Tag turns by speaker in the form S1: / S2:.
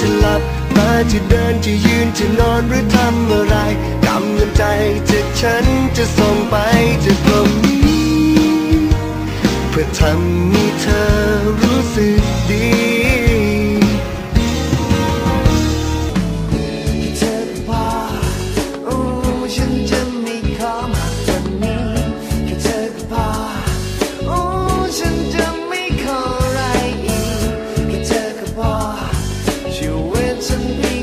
S1: จะหลับมาจะเดินจะยืนจะนอนหรือทำอะไรกำลังใจจะฉันจะส่งไปจะกตรงนี้เพื่อทำให้เธอ to be